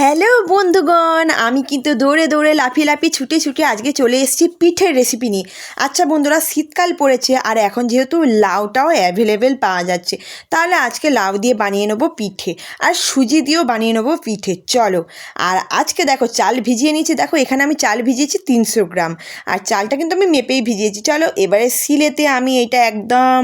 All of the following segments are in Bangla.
হ্যালো বন্ধুগণ, আমি কিন্তু দৌড়ে দৌড়ে লাফিয়ে লাফিয়ে ছুটে ছুটে আজকে চলে এসেছি পিঠের রেসিপি নিয়ে। আচ্ছা বন্ধুরা, শীতকাল পড়েছে আর এখন যেহেতু লাউটাও অ্যাভেলেবেল পাওয়া যাচ্ছে, তাহলে আজকে লাউ দিয়ে বানিয়ে নেব পিঠে আর সুজি দিয়েও বানিয়ে নেব পিঠে, চলো। আর আজকে দেখো, চাল ভিজিয়ে নিয়েছি, দেখো এখানে আমি চাল ভিজিয়েছি তিনশো গ্রাম। আর চালটা কিন্তু আমি মেপেই ভিজিয়েছি, চলো এবারে সিলেতে আমি এটা একদম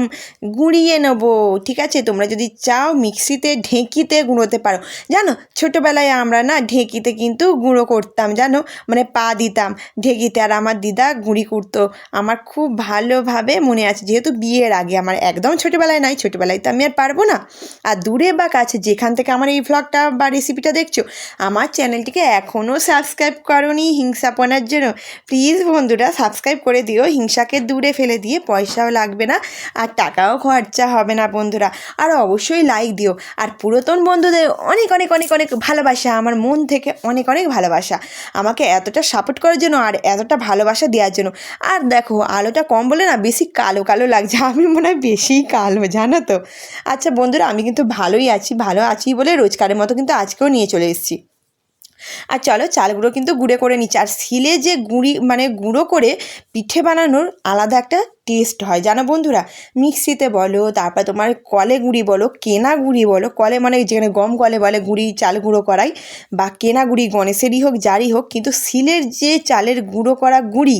গুঁড়িয়ে নেব, ঠিক আছে? তোমরা যদি চাও মিক্সিতে, ঢেঁকিতে গুঁড়োতে পারো। জানো, ছোটোবেলায় আমরা না, ঢেঁকিতে কিন্তু গুঁড়ো করতাম, জানো? মানে পা দিতাম ঢেঁকিতে। আর আমার দিদা গুঁড়ি করতো। আমার খুব ভালোভাবে মনে আছে, যেহেতু বিয়ের আগে। আমার একদম ছোটোবেলায় নাই, ছোটোবেলায় তো আমি আর পারব না। আর দূরে বা কাছে, যেখান থেকে আমার এই ভ্লগটা বা রেসিপিটা দেখছ, আমার চ্যানেলটিকে এখনও সাবস্ক্রাইব করনি হিংসাপনার জন্য। প্লিজ বন্ধুরা সাবস্ক্রাইব করে দিও। হিংসাকে দূরে ফেলে দিয়ে পয়সাও লাগবে না, আর টাকাও খরচা হবে না বন্ধুরা। আর অবশ্যই লাইক দিও। আর পুরাতন বন্ধুদের অনেক অনেক অনেক অনেক ভালোবাসা আমার মন থেকে অনেক অনেক ভালোবাসা। আমাকে এতটা সাপোর্ট করার জন্য আর এতটা ভালোবাসা দেওয়ার জন্য। আর দেখো, আলোটা কম বলে না, বেশি কালো কালো লাগছে। আমি মনে হয় বেশিই কালো, জানো তো? আচ্ছা বন্ধুরা, আমি কিন্তু ভালোই আছি, ভালো আছি বলে রোজকারের মতো কিন্তু আজকেও নিয়ে চলে এসেছি। আর চলো চাল গুঁড়ো কিন্তু গুঁড়ো করে নিচ্ছি। আর শিলে যে গুঁড়ি মানে গুঁড়ো করে পিঠে বানানোর আলাদা একটা টেস্ট হয়। জানো বন্ধুরা, মিক্সিতে বলো, তারপর তোমার কলে গুঁড়ি বলো, কেনা গুঁড়ি বলো, কলে মানে যেখানে গম কলে বলে গুঁড়ি, চাল গুঁড়ো করাই, বা কেনা গুঁড়ি, গণেশেরই হোক, যারই হোক, কিন্তু শিলের যে চালের গুঁড়ো করা গুঁড়ি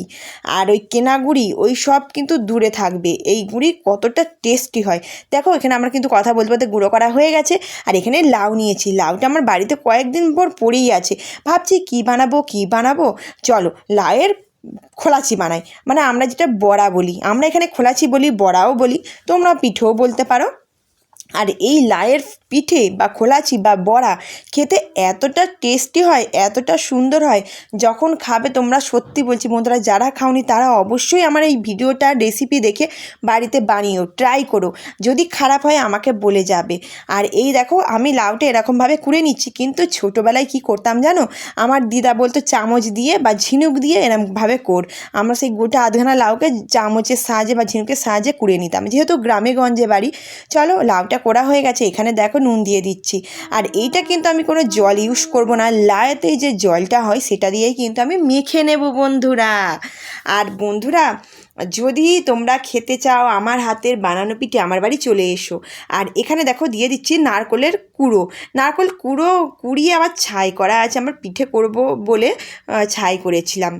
আর ওই কেনা গুঁড়ি, ওই সব কিন্তু দূরে থাকবে। এই গুঁড়ি কতটা টেস্টি হয়। দেখো, এখানে আমরা কিন্তু কথা বলতে বলতে গুঁড়ো করা হয়ে গেছে, আর এখানে লাউ নিয়েছি। লাউটা আমার বাড়িতে কয়েকদিন পর পড়েই আছে। ভাবছি কী বানাবো কী বানাবো? চলো, লাউয়ের খোলাচি বানাই। মানে আমরা যেটা বড়া বলি, আমরা এখানে খোলাচি বলি, বড়াও বলি তোমরা পিঠেও বলতে পারো। আর এই লায়ের পিঠে বা খোলাচি বা বড়া খেতে এতটা টেস্টি হয়, এতটা সুন্দর হয়, যখন খাবে তোমরা সত্যি বলছি বন্ধুরা, যারা খাওনি তারা অবশ্যই আমার এই ভিডিওটা রেসিপি দেখে বাড়িতে বানিও ট্রাই করো। যদি খারাপ হয় আমাকে বলে যাবে। আর এই দেখো, আমি লাউটা এরকমভাবে কুড়ে নিচ্ছি, কিন্তু ছোটোবেলায় কি করতাম জানো? আমার দিদা বলতো, চামচ দিয়ে বা ঝিনুক দিয়ে এরমভাবে কর। আমরা সেই গোটা আধখানা লাউকে চামচের সাহায্যে বা ঝিনুকের সাহায্যে কুড়ে নিতাম। যেহেতু গ্রামে গঞ্জে বাড়ি, চলো লাউটা করা হয়ে গেছে, এখানে দেখো নুন দিয়ে দিচ্ছি। আর এইটা কিন্তু আমি কোনো জল ইউজ করব না। লায়েতে যে জলটা হয় সেটা দিয়েই কিন্তু আমি মেখে নেব বন্ধুরা। আর বন্ধুরা, যদি তোমরা খেতে চাও, আমার হাতের বানানো পিঠে আমার বাড়ি চলে এসো। আর এখানে দেখো দিয়ে দিচ্ছি নারকলের কুড়ো। নারকল কুড়ো, কুড়িয়ে আবার ছাই করা আছে। আমার পিঠে করব বলে ছাই করেছিলাম।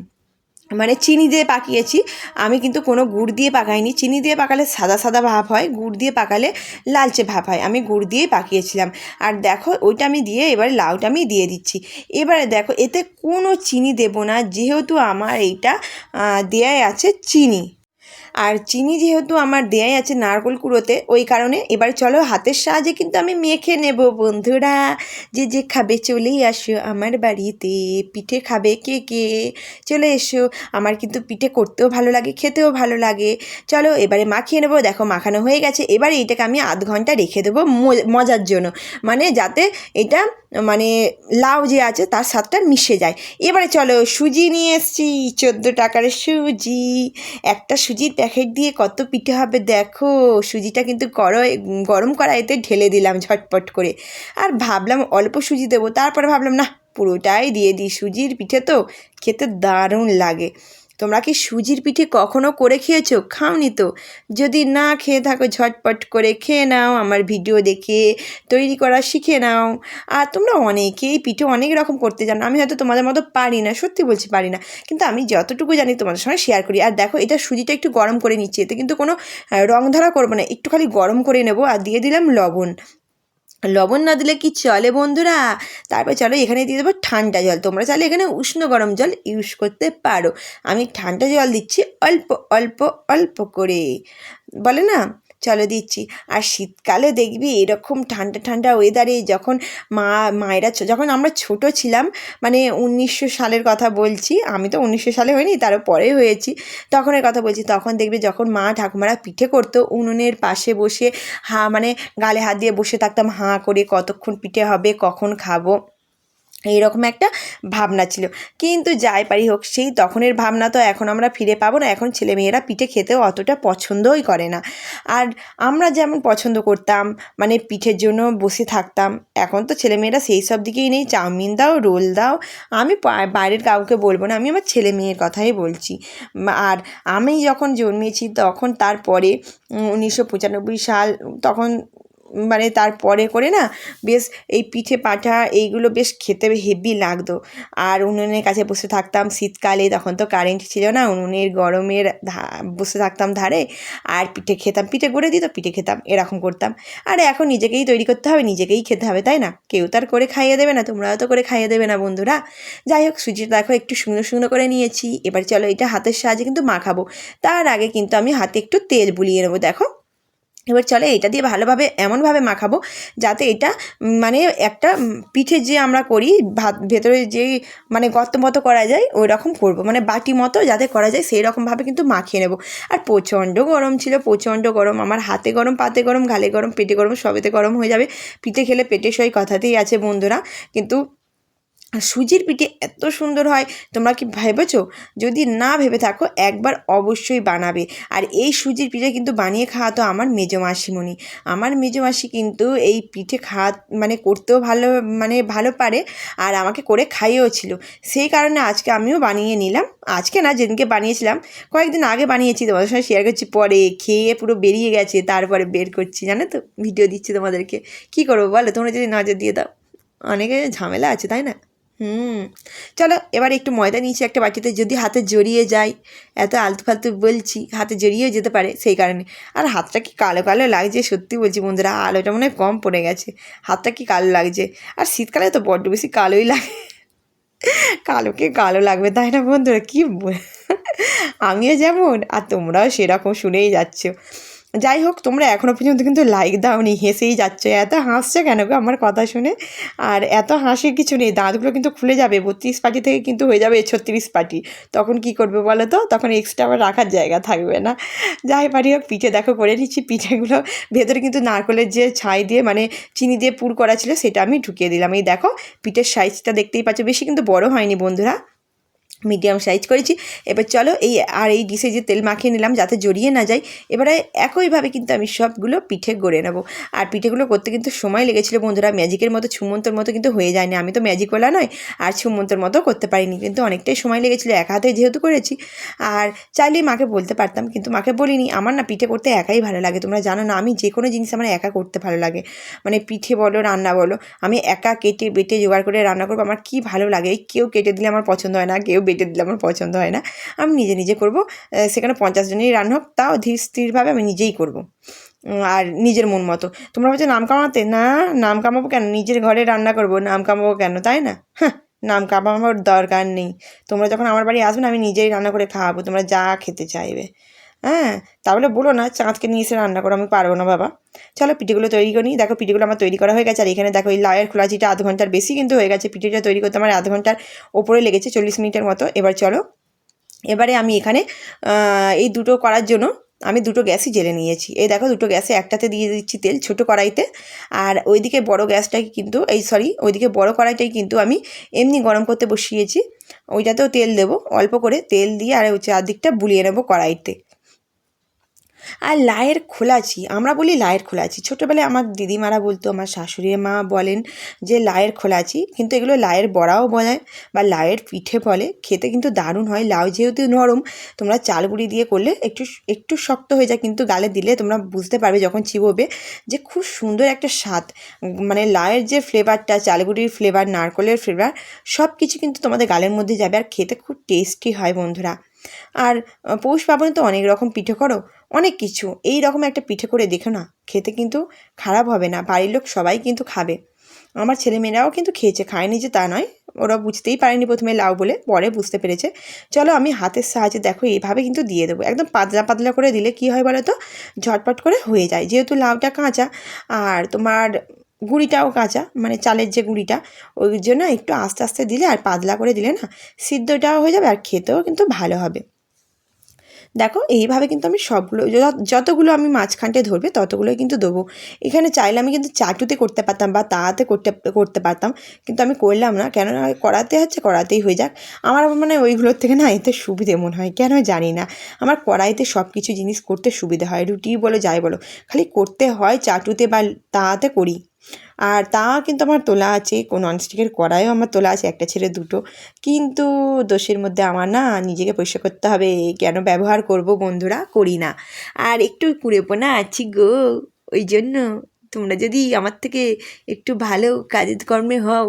মানে চিনি দিয়ে পাকিয়েছি। আমি কিন্তু কোনো গুড় দিয়ে পাকাইনি। চিনি দিয়ে পাকালে সাদা সাদা ভাব হয়, গুড় দিয়ে পাকালে লালচে ভাব হয়। আমি গুড় দিয়েই পাকিয়েছিলাম। আর দেখো, ওইটা আমি দিয়ে এবারে লাউটা আমি দিয়ে দিচ্ছি। এবারে দেখো, এতে কোনো চিনি দেব না, যেহেতু আমার এইটা দেয়াই আছে চিনি। আর চিনি যেহেতু আমার দেয়াই আছে নারকোল কুড়োতে, ওই কারণে এবার চলো হাতের সাহায্যে কিন্তু আমি মেখে নেব বন্ধুরা। যে যে খাবে চলেই আসো আমার বাড়িতে, পিঠে খাবে কে কে? চলে এসো, আমার কিন্তু পিঠে করতেও ভালো লাগে, খেতেও ভালো লাগে। চলো এবারে মাখিয়ে নেব, দেখো মাখানো হয়ে গেছে, এবারে এটাকে আমি আধ ঘণ্টা রেখে দেবো মজার জন্য। মানে যাতে এটা মানে লাউ যে আছে, তার স্বাদটা মিশে যায়। এবারে চলো, সুজি নিয়ে এসছি, চোদ্দ টাকার সুজি। একটা সুজির প্যাকেট দিয়ে কত পিঠে হবে দেখো। সুজিটা কিন্তু গরম কড়াইতে ঢেলে দিলাম ঝটপট করে। আর ভাবলাম অল্প সুজি দেবো, তারপরে ভাবলাম না পুরোটাই দিয়ে দিই সুজির পিঠে তো, খেতে দারুণ লাগে। তোমরা কি সুজির পিঠে কখনো করে খেয়েছো? খাওনি তো। যদি না খেয়ে থাকো, ঝটপট করে খেয়ে নাও, আমার ভিডিও দেখে তৈরি করা শিখে নাও। আর তোমরা অনেকেই পিঠে অনেক রকম করতে জানো, আমি হয়তো তোমাদের মতো পারি না, সত্যি বলছি পারি না। কিন্তু আমি যতটুকু জানি তোমাদের সঙ্গে শেয়ার করি। আর দেখো, এটা সুজিটা একটু গরম করে নিচ্ছি, এতে কিন্তু কোনো রং ধরা করব না, একটু খালি গরম করে নেব আর দিয়ে দিলাম লবণ। লবণ না দিলে কি চলে বন্ধুরা? তারপর চলো এখানে দিয়ে দেবো ঠান্ডা জল। তোমরা চাইলে এখানে উষ্ণ গরম জল ইউজ করতে পারো। আমি ঠান্ডা জল দিচ্ছি অল্প অল্প অল্প করে। বলে না? চলো দিচ্ছি। আর শীতকালে দেখবি এরকম ঠান্ডা ঠান্ডা ওয়েদারে যখন মা, মায়েরা যখন আমরা ছোট ছিলাম মানে উনিশশো সালের কথা বলছি, আমি তো উনিশশো সালে হয়নি তারও পরে হয়েছি, তখনের কথা বলছি, তখন দেখবি যখন মা ঠাকুমারা পিঠে করতো, উনুনের পাশে বসে হা মানে গালে হাত দিয়ে বসে থাকতাম, হাঁ করে কতক্ষণ পিঠে হবে, কখন খাব। এইরকম একটা ভাবনা ছিল। কিন্তু যাই পারি হোক, সেই তখনের ভাবনা তো এখন আমরা ফিরে পাবো না। এখন ছেলেমেয়েরা পিঠে খেতেও অতটা পছন্দই করে না। আর আমরা যেমন পছন্দ করতাম মানে পিঠের জন্য বসে থাকতাম, এখন তো ছেলেমেয়েরা সেই সব দিকেই নেই। চাউমিন দাও, রোল দাও। আমি বাইরের কাউকে বলব না, আমি আমার ছেলে মেয়ের কথাই বলছি। আর আমি যখন জন্মেছি, তখন তারপরে উনিশশো পঁচানব্বই সাল, তখন মানে তারপরে করে না বেশ এই পিঠে পাঠা এইগুলো বেশ খেতে হেভি লাগতো। আর উনুনের কাছে বসে থাকতাম শীতকালে, তখন তো কারেন্ট ছিল না, উনুনের গরমের বসে থাকতাম ধারে। আর পিঠে খেতাম, পিঠে গড়ে দিত, পিঠে খেতাম, এরকম করতাম। আর এখন নিজেকেই তৈরি করতে হবে, নিজেকেই খেতে হবে, তাই না? কেউ তার করে খাইয়ে দেবে না, তোমরাও তো করে খাইয়ে দেবে না, বন্ধুরা। যাই হোক সুজিটা দেখো, একটু শুকনো শুকনো করে নিয়েছি। এবার চলো এটা হাতের সাহায্যে কিন্তু মাখাবো। তার আগে কিন্তু আমি হাতে একটু তেল বুলিয়ে নেব, দেখো। এবার চলে এটা দিয়ে ভালোভাবে এমনভাবে মাখাবো যাতে এটা মানে একটা পিঠে যে আমরা করি, ভাত, ভেতরে যে মানে গর্ত মতো করা যায় ওই রকম করব। মানে বাটি মতো যাতে করা যায় সেই রকমভাবে কিন্তু মাখিয়ে নেব। আর প্রচণ্ড গরম ছিল, প্রচণ্ড গরম। আমার হাতে গরম, পাতে গরম গালে গরম, পেটে গরম, সবেতে গরম হয়ে যাবে। পিঠে খেলে পেটে সই কথাতেই আছে বন্ধুরা। কিন্তু সুজির পিঠে এত সুন্দর হয়, তোমরা কি ভেবেছো? যদি না ভেবে থাকো, একবার অবশ্যই বানাবে। আর এই সুজির পিঠে কিন্তু বানিয়ে খাওয়াতো আমার মেজো মাসিমণি। আমার মেজো মাসি কিন্তু এই পিঠে খাওয়া মানে করতেও ভালো মানে ভালো পারে আর আমাকে করে খাইয়েও ছিল। সেই কারণে আজকে আমিও বানিয়ে নিলাম। আজকে না, যেদিনকে বানিয়েছিলাম, কয়েকদিন আগে বানিয়েছি, তোমাদের সঙ্গে শেয়ার করছি। পরে খেয়ে পুরো বেরিয়ে গেছে, তারপরে বের করছি। জানো তো ভিডিও দিচ্ছি তোমাদেরকে। কী করব বলো? তোমরা যদি নজর দিয়ে দাও। অনেকে ঝামেলা আছে, তাই না? হুম। চলো, এবার একটু ময়দা নিয়েছি একটা বাটিতে, যদি হাতে জড়িয়ে যায়। এত আলতু ফালতু বলছি, হাতে জড়িয়েও যেতে পারে সেই কারণে। আর হাতটা কি কালো কালো লাগছে সত্যি বলছি বন্ধুরা আলোটা মনে হয় কম পড়ে গেছে। হাতটা কি কালো লাগছে? আর শীতকালে তো বড্ড বেশি কালোই লাগে। কালোকে কালো লাগবে, তাই না বন্ধুরা? কী আমিও যেমন, আর তোমরাও সেরকম শুনেই যাচ্ছ। যাই হোক তোমরা এখনও পর্যন্ত কিন্তু লাইক দাওনি, হেসেই যাচ্ছ, এত হাসছো কেন গো আমার কথা শুনে? আর এত হাসির কিছু নেই, দাঁতগুলো কিন্তু খুলে যাবে, বত্রিশ পাটি থেকে কিন্তু হয়ে যাবে ছত্রিশ পাটি। তখন কি করবে বলো তো? তখন এক্সট্রা আবার রাখার জায়গা থাকবে না। যাই পারি হোক, পিঠে দেখো করে নিচ্ছি। পিঠেগুলো ভেতরে কিন্তু নারকলের যে ছাই দিয়ে মানে চিনি দিয়ে পুর করা ছিল, সেটা আমি ঢুকিয়ে দিলাম। এই দেখো, পিঠের সাইজটা দেখতেই পাচ্ছ। বেশি কিন্তু বড় হয়নি বন্ধুরা। মিডিয়াম সাইজ করেছি। এবার চলো এই আর এই ডিশে যে তেল মাখিয়ে নিলাম যাতে জড়িয়ে না যায়, এবারে একইভাবে কিন্তু আমি সবগুলো পিঠে গড়ে নেব। আর পিঠেগুলো করতে কিন্তু সময় লেগেছিলো বন্ধুরা, ম্যাজিকের মতো ছুমন্তর মতো কিন্তু হয়ে যায়নি। আমি তো ম্যাজিকওয়ালা নয়, আর ছুমন্তর মতো করতে পারিনি, কিন্তু অনেকটাই সময় লেগেছিলো, এক হাতে যেহেতু করেছি। আর চাইলে মাকে বলতে পারতাম, কিন্তু মাকে বলিনি, আমার না পিঠে করতে একাই ভালো লাগে, তোমরা জানো না, আমি যে কোনো জিনিস আমার একা করতে ভালো লাগে। মানে পিঠে বলো, রান্না বলো, আমি একা কেটে বেটে জোগাড় করে রান্না করব, আমার কি ভালো লাগে কেউ কেটে দিলে আমার পছন্দ হয় না, কেউ বেটে দিলে আমার পছন্দ হয় না। আমি নিজে নিজে করব। সেখানে পঞ্চাশ জনেরই রান হোক, তাও ধীর স্থিরভাবে আমি নিজেই করব। আর নিজের মন মতো। তোমরা বলছো নাম কামাতে? না, নাম কামাবো কেন? নিজের ঘরে রান্না করব, নাম কামাবো কেন? তাই না? হ্যাঁ নাম কামাবার দরকার নেই। তোমরা যখন আমার বাড়ি আসবে না, আমি নিজেই রান্না করে খাওয়াবো। তোমরা যা খেতে চাইবে। হ্যাঁ তাহলে বলো না, চাঁদকে নিয়ে এসে রান্না করো, আমি পারব না বাবা। চলো পিঠেগুলো তৈরি করি, দেখো পিঠেগুলো আমার তৈরি করা হয়ে গেছে, আর এখানে দেখো এই লায়ের খোলাচিটা আধ ঘণ্টার বেশি কিন্তু হয়ে গেছে। পিঠেটা তৈরি করতে আমার আধ ঘণ্টার ওপরে লেগেছে, চল্লিশ মিনিটের মতো। এবার চলো, এবারে আমি এখানে এই দুটো করার জন্য আমি দুটো গ্যাসই জেলে নিয়েছি। এই দেখো দুটো গ্যাসে একটাতে দিয়ে দিচ্ছি তেল ছোটো কড়াইতে, আর ওইদিকে বড় গ্যাসটাই কিন্তু, এই সরি, ওইদিকে বড় কড়াইটাই কিন্তু আমি এমনি গরম করতে বসিয়েছি। ওইটাতেও তেল দেবো, অল্প করে তেল দিয়ে আর ওই চারদিকটা বুলিয়ে নেব কড়াইতে। আর লায়ের খোলাচি, আমরা বলি লায়ের খোলাচি। ছোটোবেলায় আমার দিদিমারা বলতো, আমার শাশুড়ি মা বলেন যে লায়ের খোলাচি, কিন্তু এগুলো লায়ের বড়াও বলে বা লায়ের পিঠে বলে, খেতে কিন্তু দারুণ হয়। লাউ যেহেতু নরম, তোমরা চাল গুঁড়ি দিয়ে করলে একটু একটু শক্ত হয়ে যায়, কিন্তু গালে দিলে তোমরা বুঝতে পারবে যখন চিবোবে যে খুব সুন্দর একটা স্বাদ। মানে লায়ের যে ফ্লেভারটা চালগুড়ির ফ্লেভার নারকলের ফ্লেভার সব কিছু কিন্তু তোমাদের গালের মধ্যে যাবে আর খেতে খুব টেস্টি হয় বন্ধুরা। আর, পৌষ পার্বণে তো অনেক রকম পিঠে করো অনেক কিছু। এই রকম একটা পিঠে করে দেখো না, খেতে কিন্তু খারাপ হবে না, বাড়ির লোক সবাই কিন্তু খাবে। আমার ছেলেমেয়েরাও কিন্তু খেয়েছে, খায়নি যে তা নয়, ওরা বুঝতেই পারেনি প্রথমে লাউ বলে, পরে বুঝতে পেরেছে। চলো আমি হাতের সাহায্যে দেখো, এইভাবে কিন্তু দিয়ে দেবো। একদম পাতলা পাতলা করে দিলে কি হয় বলো তো? ঝটপট করে হয়ে যায়। যেহেতু লাউটা কাঁচা, আর তোমার গুঁড়িটাও কাঁচা মানে চালের যে গুঁড়িটা, ওই জন্য একটু আস্তে আস্তে দিলে আর পাতলা করে দিলে না, সিদ্ধটাও হয়ে যাবে আর খেতেও কিন্তু ভালো হবে। দেখো, এইভাবে কিন্তু আমি সবগুলো যতগুলো আমি মাঝখানটে ধরবে, ততগুলোই কিন্তু দেবো। এখানে চাইলে আমি কিন্তু চাটুতে করতে পারতাম বা তাতে করতে করতে পারতাম, কিন্তু আমি করলাম না। কেননা কড়াতে হচ্ছে কড়াতেই হয়ে যাক। আমার মানে ওইগুলোর থেকে না এতে সুবিধে মনে হয়, কেন জানি না। আমার কড়াইতে সব কিছু জিনিস করতে সুবিধা হয়, রুটি বলো, যাই বলো, খালি করতে হয় চাটুতে বা তাতে করি। আর তা কিন্তু আমার তোলা আছে, কোনো ননস্টিকের কড়াইও আমার তোলা আছে, একটা ছেড়ে দুটো। কিন্তু দোষের মধ্যে আমার না নিজেকে পরিষ্কার করতে হবে, কেন ব্যবহার করব বন্ধুরা করি না। আর একটু কুড়েপোনা আছি গো, ওই জন্য তোমরা যদি আমার থেকে একটু ভালো কাজের কর্মে হও,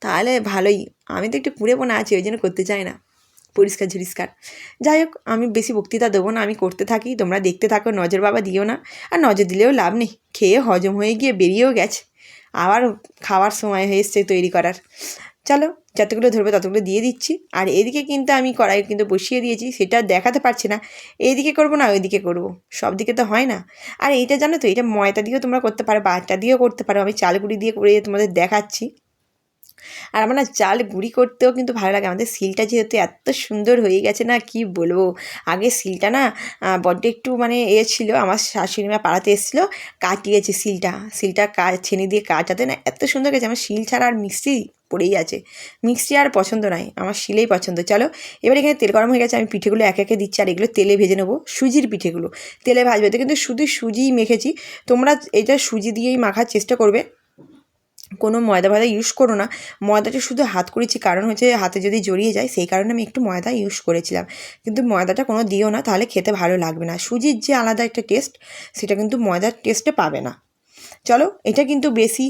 তাহলে ভালোই। আমি তো একটু কুড়েপোনা আছি, ওই জন্য করতে চাই না। পরিষ্কার ঝরিষ্কার। যাই হোক আমি বেশি বক্তৃতা দেবো না, আমি করতে থাকি, তোমরা দেখতে থাকো, নজর বাবা দিও না। আর নজর দিলেও লাভ নেই, খেয়ে হজম হয়ে গিয়ে বেরিয়েও গেছে। আবার খাওয়ার সময় হয়ে এসছে তৈরি করার। চলো, যতগুলো ধরবে ততগুলো দিয়ে দিচ্ছি। আর এদিকে কিন্তু আমি কড়াই কিন্তু বসিয়ে দিয়েছি, সেটা দেখাতে পারছি না। এইদিকে করব না, ওইদিকে করব, সব দিকে তো হয় না। আর এইটা জানো তো এটা ময়দা দিয়েও তোমরা করতে পারো বা আটা দিয়েও করতে পারো, আমি চাল গুঁড়ি দিয়ে করে তোমাদের দেখাচ্ছি। আর আমার না চাল গুঁড়ি করতেও কিন্তু ভালো লাগে। আমাদের সিলটা যেহেতু এত সুন্দর হয়ে গেছে না, কি বলব? আগে সিলটা না বড্ড একটু মানে এ ছিল, আমার শাশুড়ি মা পাড়াতে এসেছিল, কাটিয়েছে সিলটা। সিলটা কা, ছেনি দিয়ে কাটাতে না এত সুন্দর গেছে আমার শিল ছাড়া আর মিক্সি পড়েই আছে। মিক্সি আর পছন্দ নয়, আমার শিলেই পছন্দ। চলো, এবার এখানে তেল গরম হয়ে গেছে, আমি পিঠেগুলো এক একে দিচ্ছি, আর এগুলো তেলে ভেজে নেব, সুজির পিঠেগুলো। তেলে ভাজবে, তো কিন্তু শুধু সুজিই মেখেছি, তোমরা এটা সুজি দিয়েই মাখার চেষ্টা করবে। কোনো ময়দা ফয়দা ইউজ করো না। ময়দাটা শুধু হাত করেছি, কারণ হচ্ছে হাতে যদি জড়িয়ে যায়, সেই কারণে আমি একটু ময়দা ইউজ করেছিলাম। কিন্তু ময়দাটা কোনো দিও না, তাহলে খেতে ভালো লাগবে না। সুজির যে আলাদা একটা টেস্ট সেটা কিন্তু ময়দার টেস্টে পাবে না। চলো, এটা কিন্তু বেশি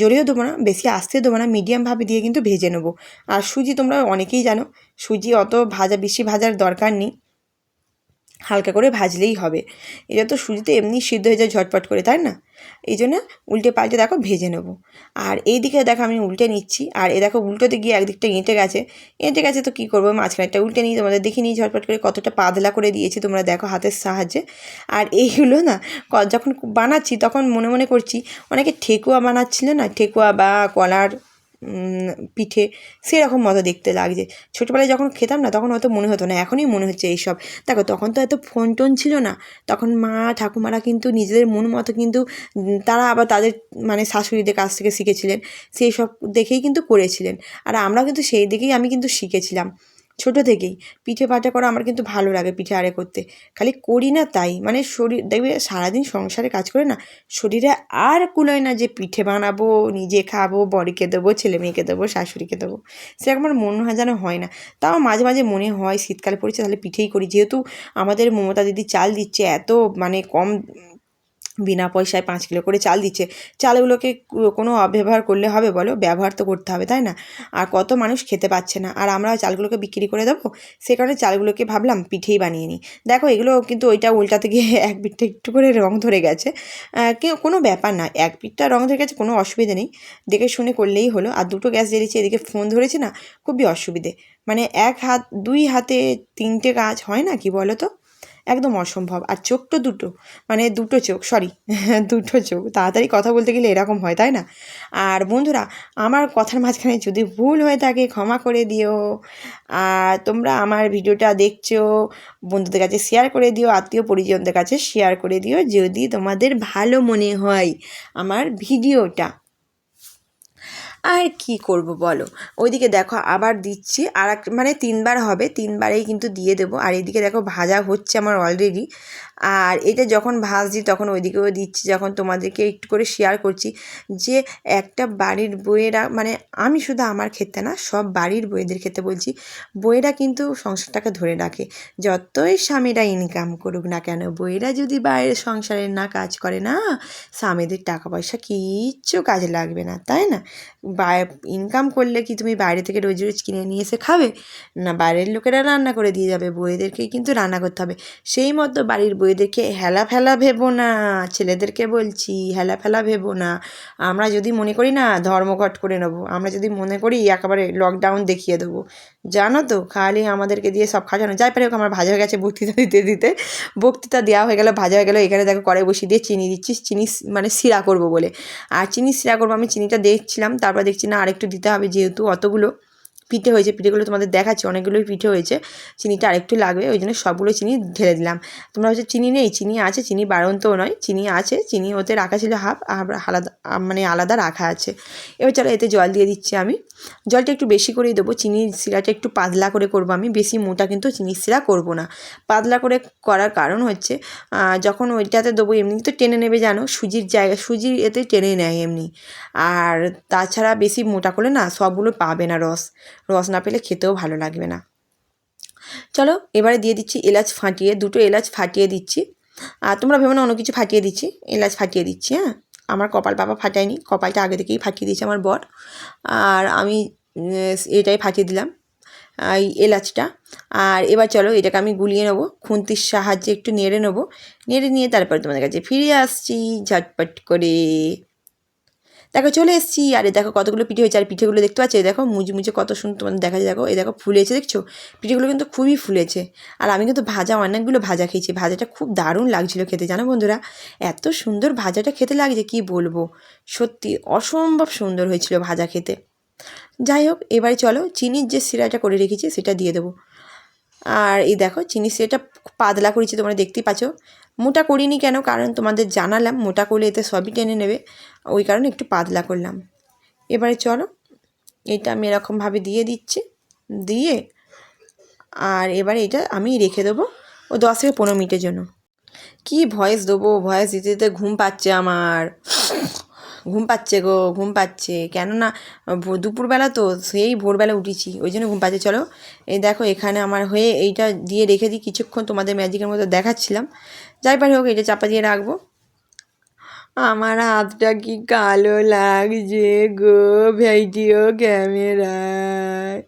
জোরেও দেবো না, বেশি আস্তে দেবো না মিডিয়ামভাবে দিয়ে কিন্তু ভেজে নেব। আর সুজি তোমরা অনেকেই জানো, সুজি অত ভাজা, বেশি ভাজার দরকার নেই। হালকা করে ভাজলেই হবে। এটা তো সুজিতে এমনি সিদ্ধ হয়ে যায় ঝটপট করে, তাই না? এই জন্য উল্টে পাল্টে দেখো ভেজে নেব। আর এই দিকে দেখো আমি উল্টে নিচ্ছি। আর এ দেখো উল্টোতে গিয়ে একদিকটা এঁটে গেছে। এঁটে গেছে তো কী করব? মাঝখানেরটা উল্টে নিই তোমাদের দেখে নিই ঝটপট করে কতটা পাতলা করে দিয়েছি তোমরা দেখো হাতের সাহায্যে। আর এইগুলো না যখন বানাচ্ছি তখন মনে মনে করছি, অনেকে ঠেকুয়া বানাচ্ছিল না? ঠেকুয়া বা কলার পিঠে সেরকম মতো দেখতে লাগছে। ছোটোবেলায় যখন খেতাম না, তখন হয়তো মনে হতো না। এখনই মনে হচ্ছে এইসব। দেখো, তখন তো এত ফোন টোন ছিল না। তখন মা, ঠাকুমারা কিন্তু নিজেদের মন মতো কিন্তু তারা আবার তাদের মানে শাশুড়িদের কাছ থেকে শিখেছিলেন। সেই সব দেখেই কিন্তু করেছিলেন। আর আমরা কিন্তু সেই দিকেই আমি কিন্তু শিখেছিলাম। ছোটো থেকেই। পিঠে পাঠা করা আমার কিন্তু ভালো লাগে পিঠে আরে করতে। খালি করি না তাই। মানে শরীর, দেখবে সারাদিন সংসারে কাজ করে না, শরীরে আর কুলোয় না যে পিঠে বানাবো, নিজে খাব বড়িকে দেবো, ছেলে মেয়েকে দেবো, শাশুড়িকে দেবো। সেরকম আমার মনে যেন হয় না। তাও মাঝে মাঝে মনে হয় শীতকাল পড়েছে তাহলে পিঠেই করি। যেহেতু আমাদের মমতা দিদি চাল দিচ্ছে এত মানে কম বিনা পয়সায় পাঁচ কিলো করে চাল দিচ্ছে। চালগুলোকে কোনো অব্যবহার করলে হবে বলো? ব্যবহার তো করতে হবে, তাই না? আর কত মানুষ খেতে পাচ্ছে না। আর আমরা চালগুলোকে বিক্রি করে দেবো? সে কারণে চালগুলোকে ভাবলাম পিঠেই বানিয়ে নিই। দেখো, এগুলো কিন্তু ওইটা উল্টাতে গিয়ে এক পিঠটা একটু করে রং ধরে গেছে। কোনো ব্যাপার না, এক পিঠটা রং ধরে গেছে, কোনো অসুবিধে নেই। দেখে শুনে করলেই হলো। আর দুটো গ্যাস জ্বেলেছি, এদিকে ফোন ধরেছে না, খুবই অসুবিধে। মানে এক হাত, দুই হাতে তিনটে কাজ হয় না কি বলো তো? একদম অসম্ভব। আর চোখ তো দুটো মানে দুটো চোখ সরি দুটো চোখ। তাড়াতাড়ি কথা বলতে গেলে এরকম হয়, তাই না? আর বন্ধুরা, আমার কথার মাঝখানে যদি ভুল হয়ে থাকে, ক্ষমা করে দিও। আর তোমরা আমার ভিডিওটা দেখছ, বন্ধুদের কাছে শেয়ার করে দিও, আত্মীয় পরিজনদের কাছে শেয়ার করে দিও, যদি তোমাদের ভালো মনে হয় আমার ভিডিওটা। আর কি করব বলো? ওইদিকে দেখো আবার দিচ্ছি, আর মানে তিনবার হবে, তিনবারেই কিন্তু দিয়ে দেবো। আর এদিকে দেখো ভাজা হচ্ছে আমার অলরেডি আর এটা যখন ভাজছি তখন ওইদিকেও দিচ্ছি, যখন তোমাদেরকে একটু করে শেয়ার করছি যে একটা বাড়ির বইয়েরা মানে আমি শুধু আমার ক্ষেত্রে না, সব বাড়ির বইয়েদের ক্ষেত্রে বলছি, বইয়েরা কিন্তু সংসারটাকে ধরে রাখে। যতই স্বামীরা ইনকাম করুক না কেন, বইয়েরা যদি বাইরের সংসারে না কাজ করে না, স্বামীদের টাকা পয়সা কিচ্ছু কাজে লাগবে না, তাই না? ইনকাম করলে কি তুমি বাইরে থেকে রোজ রোজ কিনে নিয়ে এসে খাবে? না, বাইরের লোকেরা রান্না করে দিয়ে যাবে বইয়েদেরকেই কিন্তু রান্না করতে হবে। সেই মতো বাড়ির বইয়েদেরকে হেলা ফেলা ভেবো না, ছেলেদেরকে বলছি হেলা ফেলা ভেবো না। আমরা যদি মনে করি না ধর্মঘট করে নেব। আমরা যদি মনে করি একেবারে লকডাউন দেখিয়ে দেবো। জানো তো, খালি আমাদেরকে দিয়ে সব খাওয়ানো যাই পারে আমার ভাজা হয়ে গেছে বক্তৃতা দিতে দিতে। বক্তৃতা দেওয়া হয়ে গেলো, ভাজা হয়ে গেলো। এখানে দেখো, কড়াই বসিয়ে দিয়ে চিনি দিচ্ছি। চিনি মানে শিরা করব বলে। আর চিনি শিরা করব, আমি চিনিটা দেখছিলাম তারপর দেখছি না, আরেকটু দিতে হবে, যেহেতু অতগুলো পিঠে হয়েছে, পিঠেগুলো তোমাদের দেখাচ্ছি, অনেকগুলোই পিঠে হয়েছে, চিনিটা আরেকটু লাগবে, ওই জন্য সবগুলো চিনি ঢেলে দিলাম। তোমরা হচ্ছে চিনি নেই, চিনি আছে, চিনি বাড়ন্তও নয়, চিনি আছে, চিনি ওতে রাখা ছিল হাফ আলাদা মানে আলাদা রাখা আছে। এবার চলো এতে জল দিয়ে দিচ্ছি আমি। জলটা একটু বেশি করেই দেবো, চিনির শিরাটা একটু পাতলা করে করব আমি, বেশি মোটা কিন্তু চিনির শিরা করব না। পাতলা করে করার কারণ হচ্ছে যখন ওইটাতে দেবো এমনি তো টেনে নেবে জানো, সুজির জায়গা, সুজির এতে টেনে নেয় এমনি। আর তাছাড়া বেশি মোটা করলে না সবগুলো পাবে না রস। রস না পেলে খেতেও ভালো লাগবে না। চলো, এবারে দিয়ে দিচ্ছি এলাচ ফাটিয়ে, দুটো এলাচ ফাটিয়ে দিচ্ছি। আর তোমরা ভেবো না, অন্য কিছু ফাটিয়ে দিচ্ছি। এলাচ ফাটিয়ে দিচ্ছি হ্যাঁ? আমার কপাল বাবা ফাটায়নি, কপালটা আগে থেকেই ফাটিয়ে দিয়েছে আমার বর। আর আমি এটাই ফাটিয়ে দিলাম, এই এলাচটা। আর এবার চলো, এটাকে আমি গুলিয়ে নেব, খুন্তির সাহায্যে একটু নেড়ে নেব। নেড়ে নিয়ে তারপরে তোমাদের কাছে ফিরে আসছি, ঝটপট করে। দেখো চলে এসেছি। আরে দেখো কতগুলো পিঠে হয়েছে, আর পিঠেগুলো দেখতে পাচ্ছ? দেখো মুজে মুজে কত সুন্দর তোমাদের দেখা যায় দেখো, এই দেখো ফুলেছে, দেখছ? পিঠেগুলো কিন্তু খুবই ফুলেছে। আর আমি কিন্তু ভাজা, অনেকগুলো ভাজা খেয়েছি। ভাজাটা খুব দারুণ লাগছিল খেতে, জানো বন্ধুরা? এত সুন্দর ভাজাটা খেতে লাগছে কি বলব? সত্যি অসম্ভব সুন্দর হয়েছিল ভাজা খেতে। যাই হোক, এবারে চলো চিনির যে সিরাটা করে রেখেছি, সেটা দিয়ে দেবো। আর এই দেখো চিনি সিরাটা পাতলা করেছি, তোমরা দেখতেই পাচ্ছ। মোটা করিনি কেন? কারণ তোমাদের জানালাম, মোটা করলে এতে সবই টেনে নেবে। ওই কারণে একটু পাতলা করলাম। এবারে চলো, এটা আমি এরকমভাবে দিয়ে দিচ্ছি। দিয়ে, আর এবারে এটা আমি রেখে দেবো ও দশ থেকে পনেরো মিনিটের জন্য। কি ভয়েস দেবো, ভয়েস দিতে দিতে ঘুম পাচ্ছে আমার। ঘুম পাচ্ছে গো, ঘুম পাচ্ছে। কেননা দুপুরবেলা তো সেই ভোরবেলা উঠেছি, ওই জন্য ঘুম পাচ্ছে। চলো, এই দেখো এখানে আমার হয়ে এইটা দিয়ে রেখে দিই, কিছুক্ষণ তোমাদের ম্যাজিকের মতো দেখাচ্ছিলাম। যাই পারি হোক, এটা চাপা দিয়ে রাখব। আমার হাতটা কি কালো লাগছে গো ভিডিও ক্যামেরায়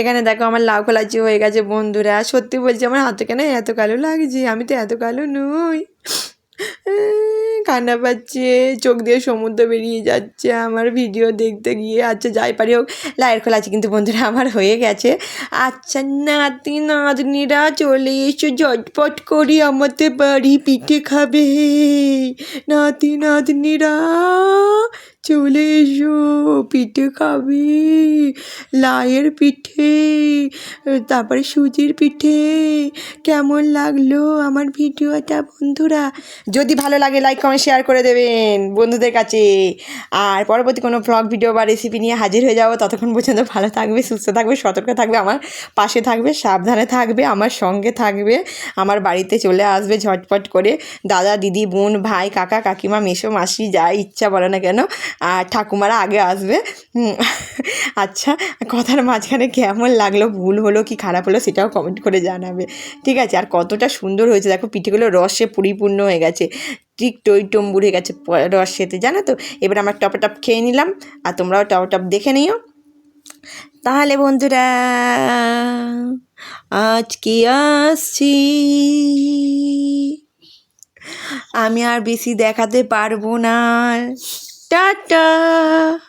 এখানে দেখো আমার লাউ কলাচি হয়ে গেছে বন্ধুরা। সত্যি বলছি, আমার হাতে কেন এত কালো লাগছে? আমি তো এত কালো নই। কান্না পাচ্ছে, চোখ দিয়ে সমুদ্র বেরিয়ে যাচ্ছে, আমার ভিডিও দেখতে গিয়ে আচ্ছা যাই পারি হোক, লাইট খোলা আছে কিন্তু বন্ধুরা, আমার হয়ে গেছে। আচ্ছা নাতি নাতনিরা চলে এসো, ঝটপট করি আমাদের বাড়ি পিঠে খাবে। নাতি নাতনিরা চলে এসো, পিঠে খাবে, লাইয়ের পিঠে, তারপরে সুজির পিঠে। কেমন লাগল আমার ভিডিওটা, বন্ধুরা? যদি ভালো লাগে লাইক কমেন্ট শেয়ার করে দেবেন বন্ধুদের কাছে। আর পরবর্তী কোনো ব্লগ ভিডিও বা রেসিপি নিয়ে হাজির হয়ে যাব ততক্ষণ পর্যন্ত ভালো থাকবে, সুস্থ থাকবে, সতর্ক থাকবে, আমার পাশে থাকবে, সাবধানে থাকবে, আমার সঙ্গে থাকবে, আমার বাড়িতে চলে আসবে ঝটপট করে। দাদা, দিদি, বোন, ভাই, কাকা, কাকিমা মেশো মাসি, যা ইচ্ছা বলে না কেন আর ঠাকুমারা আগে আসবে। আচ্ছা কথার মাঝখানে কেমন লাগল? ভুল হলো কি খারাপ হলো সেটাও কমেন্ট করে জানাবে। ঠিক আছে, আর কতটা সুন্দর হয়েছে, দেখো পিঠেগুলো রসে পরিপূর্ণ হয়ে গেছে। ঠিক টই টম্বুর হয়ে গেছে প- রসেতে জানো তো? এবার আমরা টপ টপ খেয়ে নিলাম, আর তোমরাও টপ টপ দেখে নিও। তাহলে বন্ধুরা আজকে আসছি? আমি আর বেশি দেখাতে পারব না। Da da.